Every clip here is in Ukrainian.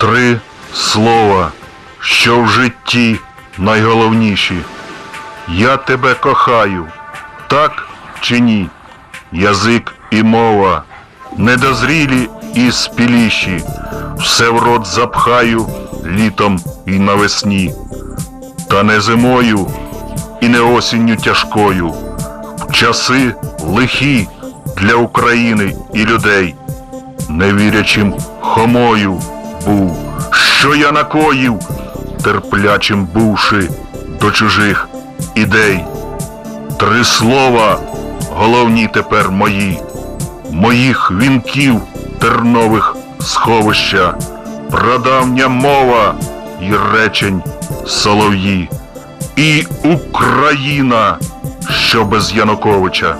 Три слова, що в житті найголовніші. Я тебе кохаю, так чи ні? Язик і мова, недозрілі і спіліші, все в рот запхаю літом і навесні. Та не зимою і не осінню тяжкою, в часи лихі для України і людей, невірячим хомою був, що я накоїв, терплячим бувши до чужих ідей. Три слова головні тепер мої, моїх вінків тернових сховища, прадавня мова і речень солов'ї, і Україна, що без Януковича.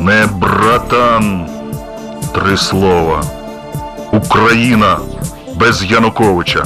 Не братан, три слова. Україна без Януковича.